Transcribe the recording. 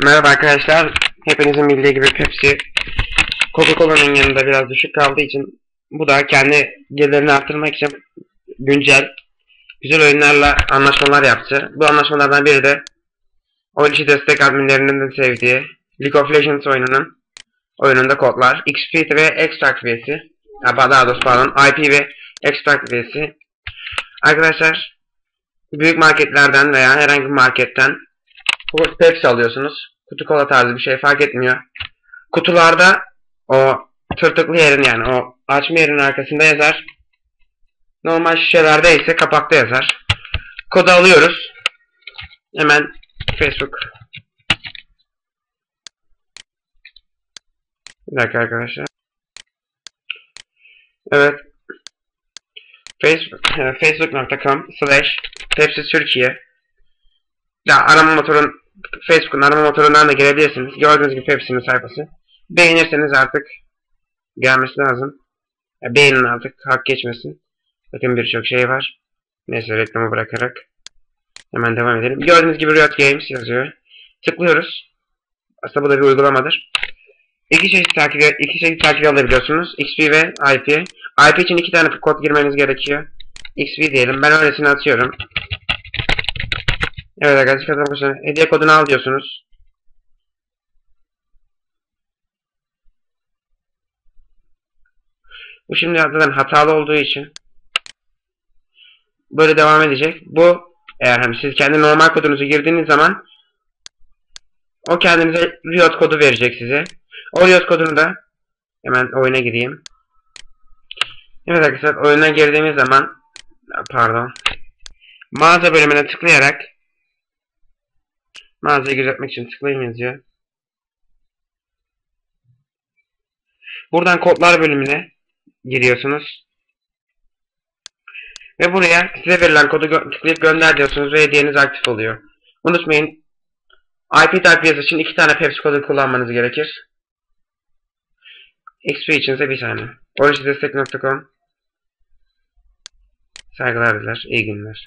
Merhaba arkadaşlar. Hepinizin bildiği gibi Pepsi Coca-Cola'nın yanında biraz düşük kaldığı için bu da kendi gelirlerini arttırmak için güncel güzel oyunlarla anlaşmalar yaptı. Bu anlaşmalardan biri de oyun içi destek adminlerinin de sevdiği League of Legends oyununun oyununda kodlar XP ve Extract üyesi daha doğrusu pardon IP ve Extract üyesi Arkadaşlar büyük marketlerden veya herhangi bir marketten bu Pepsi alıyorsunuz. Kutu kola tarzı bir şey fark etmiyor. Kutularda o tırtıklı yerin yani o açma yerinin arkasında yazar. Normal şişelerde ise kapakta yazar. Kodu alıyoruz. Hemen Facebook. Bir dakika arkadaşlar. Evet. Facebook, facebook.com slash Pepsi Türkiye ya arama motorun Facebook'un arama motorundan da girebilirsiniz. Gördüğünüz gibi Pepsi'nin sayfası. Beğenirseniz artık gelmesi lazım. Ya beğenin artık hak geçmesin. Bakın birçok şey var. Neyse reklamı bırakarak hemen devam edelim. Gördüğünüz gibi Riot Games yazıyor. Tıklıyoruz. Aslında bu da bir uygulamadır. İki çeşit takip, iki çeşit takip alabiliyorsunuz. XP ve IP. IP için iki tane kod girmeniz gerekiyor. XP diyelim. Ben öylesini atıyorum. Evet arkadaşlar kazanmışlar. Hediye kodunu al diyorsunuz. Bu şimdi zaten hatalı olduğu için böyle devam edecek. Bu eğer hani siz kendi normal kodunuzu girdiğiniz zaman o kendinize Riot kodu verecek size. O Riot kodunu da hemen oyuna gireyim. Evet arkadaşlar oyuna girdiğimiz zaman pardon mağaza bölümüne tıklayarak Mağazayı gözetmek için tıklayın yazıyor. Buradan kodlar bölümüne giriyorsunuz. Ve buraya size verilen kodu gö tıklayıp gönder diyorsunuz ve hediyeniz aktif oluyor. Unutmayın IP type yazı için iki tane Pepsi kodu kullanmanız gerekir. XP için ise bir tane. Orijidestek.com Saygılar diler. İyi günler.